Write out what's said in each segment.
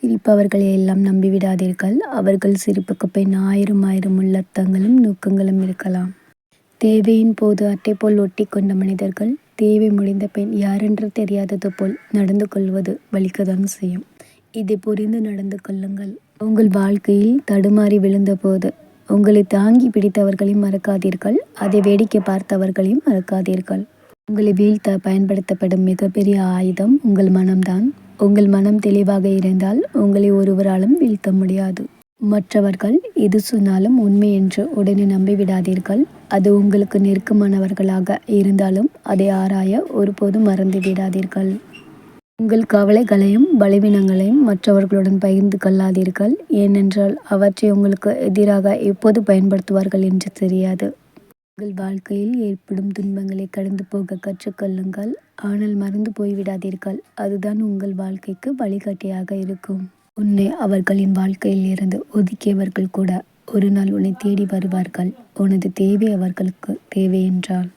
சிரிப்பவர்களை எல்லாம் நம்பிவிடாதீர்கள். அவர்கள் சிரிப்புக்கு பின் ஆயிரம் ஆயிரம் உள்ளர்த்தங்களும் நோக்கங்களும் இருக்கலாம். தேவையின் போது அட்டைபோல் ஒட்டி கொண்ட மனிதர்கள், தேவை முடிந்த பின் யாரென்று தெரியாதது போல் நடந்து கொள்வது வலிக்கத்தான் செய்யும். இதைப் புரிந்து நடந்து கொள்ளுங்கள். உங்கள் வாழ்க்கையில் தடுமாறி விழுந்தபோது உங்களைத் தாங்கிப் பிடித்தவர்களை மறக்காதீர்கள். அதை வேடிக்கை பார்த்தவர்களையும் மறக்காதீர்கள். உங்களை வீழ்த்த பயன்படுத்தப்படும் மிகப்பெரிய ஆயுதம் உங்கள் மனம்தான். உங்கள் மனம் தெளிவாக இருந்தால் உங்களை ஒருவராலும் வீழ்த்த முடியாது. மற்றவர்கள் எது சொன்னாலும் உண்மை என்று உடனே நம்பிவிடாதீர்கள். அது உங்களுக்கு நெருக்கமானவர்களாக இருந்தாலும் அதை ஆராய ஒருபோதும் மறந்து விடாதீர்கள் உங்கள் கவலைகளையும் பலவீனங்களையும் மற்றவர்களுடன் பகிர்ந்து கொள்ளாதீர்கள். ஏனென்றால் அவற்றை உங்களுக்கு எதிராக எப்போது பயன்படுத்துவார்கள் என்று தெரியாது. உங்கள் வாழ்க்கையில் ஏற்படும் துன்பங்களை கடந்து போக கற்றுக்கொள்ளுங்கள். ஆனால் மறந்து போய்விடாதீர்கள். அதுதான் உங்கள் வாழ்க்கைக்கு வழிகாட்டியாக இருக்கும். உன்னை அவர்களின் வாழ்க்கையில் இருந்து ஒதுக்கியவர்கள் கூட ஒரு நாள் உன்னை தேடி வருவார்கள். உனது தேவை அவர்களுக்கு தேவை என்றால்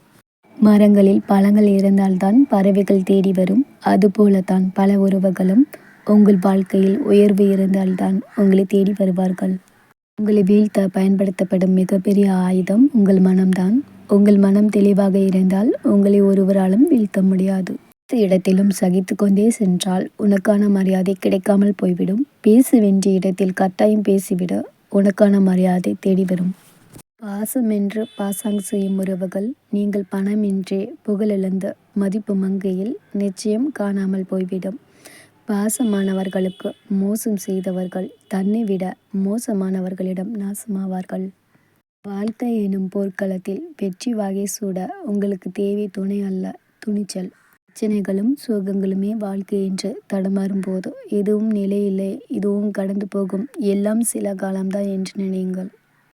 மரங்களில் பழங்கள் இருந்தால்தான் பறவைகள் தேடி வரும். அதுபோலத்தான் பல உறவுகளும் உங்கள் வாழ்க்கையில் உயர்வு இருந்தால்தான் உங்களைத் தேடி வருவார்கள். உங்களை வீழ்த்த பயன்படுத்தப்படும் மிகப்பெரிய ஆயுதம் உங்கள் மனம்தான். உங்கள் மனம் தெளிவாக இருந்தால் உங்களை ஒருவராலும் வீழ்த்த முடியாது. இடத்திலும் சகித்து கொண்டே சென்றால் உனக்கான மரியாதை கிடைக்காமல் போய்விடும். பேச வேண்டிய இடத்தில் கட்டாயம் பேசிவிட உனக்கான மரியாதை தேடி வரும் பாசமென்று பாசாங் செய்யும் உறவுகள் நீங்கள் பணமின்றி புகழிழந்த மதிப்பு மங்கையில் நிச்சயம் காணாமல் போய்விடும். பாசமானவர்களுக்கு மோசம் செய்தவர்கள் தன்னை விட மோசமானவர்களிடம் நாசமாவார்கள். வாழ்க்கை எனும் போர்க்களத்தில் வெற்றி வாகை சூட உங்களுக்கு தேவை துணை அல்ல துணிச்சல். பிரச்சனைகளும் சோகங்களுமே வாழ்க்கை என்று தடுமாறும் போது எதுவும் நிலையில்லை இதுவும் கடந்து போகும் எல்லாம் சில காலம்தான் என்று நினையுங்கள்.